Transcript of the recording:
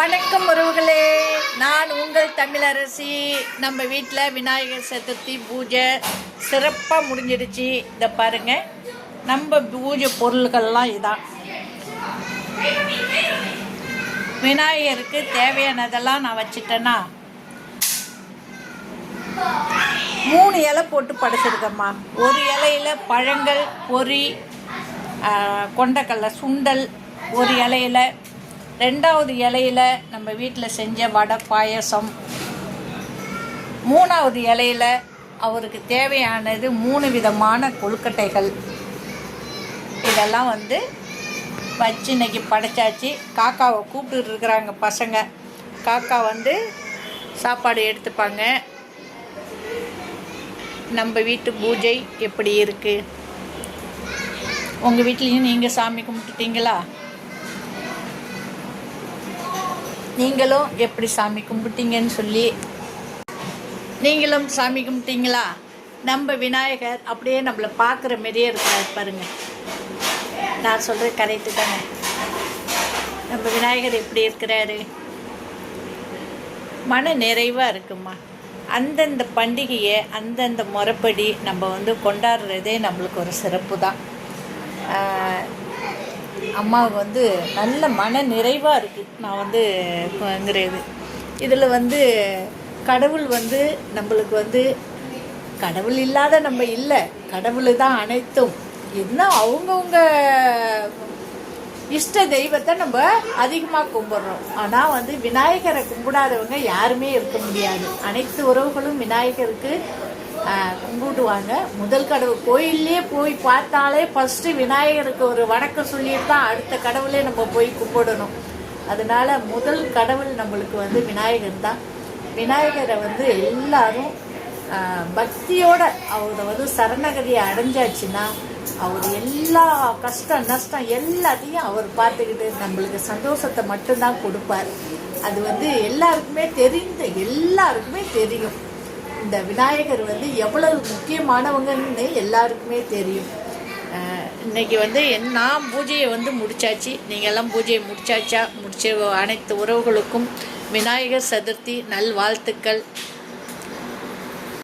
வணக்கம் உறவுகளே. நான் உங்கள் தமிழரசி. நம்ம வீட்டில் விநாயகர் சதுர்த்தி பூஜை சிறப்பாக முடிஞ்சிடுச்சு. இதை பாருங்க. நம்ம பூஜை பொருள்கள்லாம் இதான். விநாயகருக்கு தேவையானதெல்லாம் நான் வச்சுட்டேன்னா மூணு இலை போட்டு படைச்சிருக்கேம்மா. ஒரு இலையில பழங்கள் பொரி கொண்டக்கடலை சுண்டல் ஒரு இலையில ரெண்டாவது இலையில நம்ம வீட்டில் செஞ்ச வடை பாயசம். மூணாவது இலையில அவருக்கு தேவையானது மூணு விதமான கொழுக்கட்டைகள். இதெல்லாம் வந்து வச்சு இன்னைக்கு படைச்சாச்சு. காக்காவை கூப்பிட்டு இருக்கிறாங்க பசங்க. காக்கா வந்து சாப்பாடு எடுத்துப்பாங்க. நம்ம வீட்டு பூஜை எப்படி இருக்குது உங்கள் வீட்லேயும் நீங்கள் சாமி கும்பிட்டுட்டீங்களா? நீங்களும் எப்படி சாமி கும்பிட்டீங்கன்னு சொல்லி நீங்களும் சாமி கும்பிட்டீங்களா? நம்ம விநாயகர் அப்படியே நம்மளை பார்க்குற மாதிரியே இருக்கிறார் பாருங்க. நான் சொல்கிறது கரெக்டு தானே? நம்ம விநாயகர் எப்படி இருக்கிறாரு? மன நிறைவாக இருக்குமா? அந்தந்த பண்டிகையை அந்தந்த முறைப்படி நம்ம வந்து கொண்டாடுறதே நம்மளுக்கு ஒரு சிறப்பு தான் அம்மாவுக்கு வந்து நல்ல மன நிறைவாக இருக்குது நான் வந்து வாங்குறது. இதில் வந்து கடவுள் வந்து நம்மளுக்கு வந்து கடவுள் இல்லாத நம்ம இல்லை. கடவுள் தான் அனைத்தும். என்ன அவங்கவுங்க இஷ்ட தெய்வத்தை நம்ம அதிகமாக கும்பிட்றோம். ஆனால் வந்து விநாயகரை கும்பிடாதவங்க யாருமே இருக்க முடியாது. அனைத்து உறவுகளும் விநாயகருக்கு கும்பிடுவாங்க. முதல் கடவுள் கோயிலே போய் பார்த்தாலே ஃபஸ்ட்டு விநாயகருக்கு ஒரு வணக்கம் சொல்லிட்டு தான் அடுத்த கடவுளே நம்ம போய் கும்பிடணும். அதனால முதல் கடவுள் நம்மளுக்கு வந்து விநாயகர் தான். விநாயகரை வந்து எல்லாரும் பக்தியோட அவரை வந்து சரணகதியை அடைஞ்சாச்சுன்னா அவர் எல்லா கஷ்டம் நஷ்டம் எல்லாத்தையும் அவர் பார்த்துக்கிட்டு நம்மளுக்கு சந்தோஷத்தை மட்டும்தான் கொடுப்பார். அது வந்து எல்லாருக்குமே தெரிந்த எல்லாருக்குமே தெரியும். இந்த விநாயகர் வந்து எவ்வளவு முக்கியமானவங்கன்னு எல்லாருக்குமே தெரியும். இன்றைக்கி இன்னைக்கு வந்து நான் பூஜையை வந்து முடிச்சாச்சு. நீங்கள் எல்லாம் பூஜையை முடிச்சாச்சா? முடிச்ச அனைத்து உறவுகளுக்கும் விநாயகர் சதுர்த்தி நல்வாழ்த்துக்கள்.